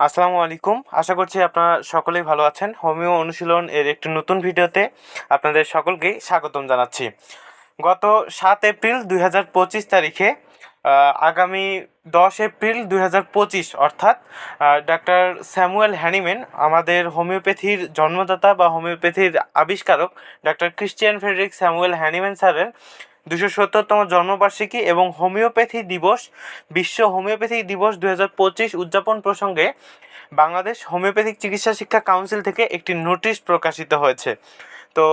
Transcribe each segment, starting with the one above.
আসসালামু আলাইকুম। আশা করছি আপনারা সকলেই ভালো আছেন। হোমিও অনুশীলন এর একটি নতুন ভিডিওতে আপনাদের সকলকেই স্বাগতম জানাচ্ছি। গত সাত এপ্রিল দুই হাজার পঁচিশ তারিখে আগামী দশ এপ্রিল দুই হাজার পঁচিশ, অর্থাৎ ডাক্তার স্যামুয়েল হ্যানিম্যান, আমাদের হোমিওপ্যাথির জন্মদাতা বা হোমিওপ্যাথির আবিষ্কারক doctor Christian Frederick Samuel Hahnemann স্যারের দুশো সত্তরতম জন্মবার্ষিকী এবং হোমিওপ্যাথি দিবস, বিশ্ব হোমিওপ্যাথি দিবস দু হাজার পঁচিশ উদযাপন প্রসঙ্গে বাংলাদেশ হোমিওপ্যাথিক চিকিৎসা শিক্ষা কাউন্সিল থেকে একটি নোটিশ প্রকাশিত হয়েছে। তো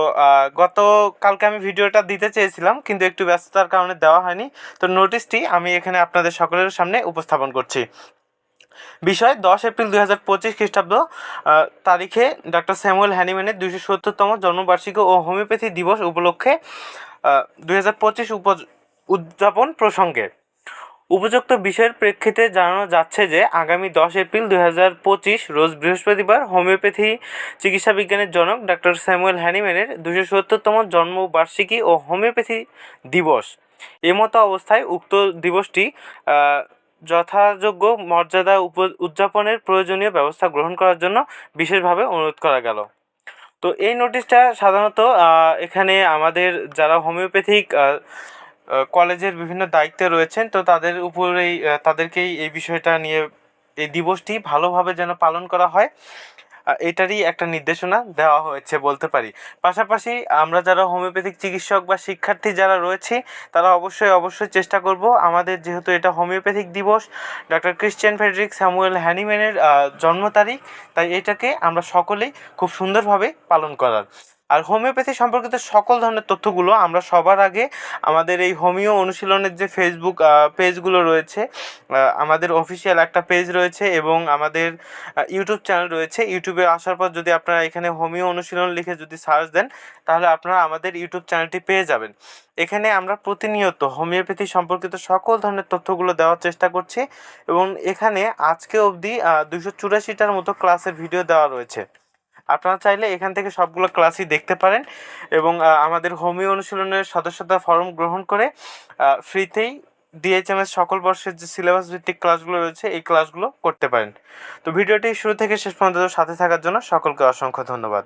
গত, কালকে আমি ভিডিওটা দিতে চেয়েছিলাম, কিন্তু একটু ব্যস্ততার কারণে দেওয়া হয়নি। তো নোটিশটি আমি এখানে আপনাদের সকলের সামনে উপস্থাপন করছি। বিষয়, দশ এপ্রিল দুই হাজার পঁচিশ খ্রিস্টাব্দ তারিখে ডক্টর স্যামুয়েল হ্যানিম্যানের দুইশো সত্তরতম জন্মবার্ষিকী ও হোমিওপ্যাথি দিবস উপলক্ষে দুই হাজার পঁচিশ উপ উদযাপন প্রসঙ্গে উপযুক্ত বিষয়ের প্রেক্ষিতে জানানো যাচ্ছে যে আগামী দশ এপ্রিল দুই হাজার পঁচিশ রোজ বৃহস্পতিবার হোমিওপ্যাথি চিকিৎসা বিজ্ঞানের জনক ডক্টর স্যামুয়েল হ্যানিম্যানের দুশো সত্তরতম জন্মবার্ষিকী ও হোমিওপ্যাথি দিবস। এমতো অবস্থায় উক্ত দিবসটি যথাযোগ্য মর্যাদা উদযাপনের প্রয়োজনীয় ব্যবস্থা গ্রহণ করার জন্য বিশেষভাবে অনুরোধ করা গেল। তো এই নোটিশটা সাধারণত এখানে আমাদের যারা হোমিওপ্যাথিক কলেজের বিভিন্ন দায়িত্বে রয়েছেন, তো তাদের উপরেই তাদেরকেই এই বিষয়টা নিয়ে এই দিবসটি ভালোভাবে যেন পালন করা হয়। এটারই একটা নির্দেশনা দেওয়া হয়েছে বলতে পারি। পাশাপাশি আমরা যারা হোমিওপ্যাথিক চিকিৎসক বা শিক্ষার্থী যারা রয়েছে, তারা অবশ্যই অবশ্যই চেষ্টা করব আমাদের যেহেতু এটা হোমিওপ্যাথিক দিবস ডক্টর ক্রিশ্চিয়ান ফেডরিক স্যামুয়েল হ্যানিম্যানের জন্ম তারিখ, তাই এটাকে আমরা সকলেই খুব সুন্দরভাবে পালন করার। আর হোমিওপ্যাথি সম্পর্কিত সকল ধরনের তথ্যগুলো আমরা সবার আগে আমাদের এই হোমিও অনুশীলনের যে ফেসবুক পেজগুলো রয়েছে আমাদের অফিসিয়াল একটা পেজ রয়েছে এবং আমাদের ইউটিউব চ্যানেল রয়েছে। ইউটিউবে আসার পর যদি আপনারা এখানে হোমিও অনুশীলন লিখে যদি সার্চ দেন, তাহলে আপনারা আমাদের ইউটিউব চ্যানেলটি পেয়ে যাবেন। এখানে আমরা প্রতিনিয়ত হোমিওপ্যাথি সম্পর্কিত সকল ধরনের তথ্যগুলো দেওয়ার চেষ্টা করছি এবং এখানে আজকে অবধি দুশো চুরাশিটার মতো ক্লাসের ভিডিও দেওয়া রয়েছে। আপনারা চাইলে এখান থেকে সবগুলো ক্লাসই দেখতে পারেন এবং আমাদের হোমিও অনুশীলনের সদস্যতা ফর্ম গ্রহণ করে ফ্রিতেই ডিএইচএমএস সকল বর্ষের যে সিলেবাস ভিত্তিক ক্লাসগুলো রয়েছে, এই ক্লাসগুলো করতে পারেন। তো ভিডিওটি শুরু থেকে শেষ পর্যন্ত সাথে থাকার জন্য সকলকে অসংখ্য ধন্যবাদ।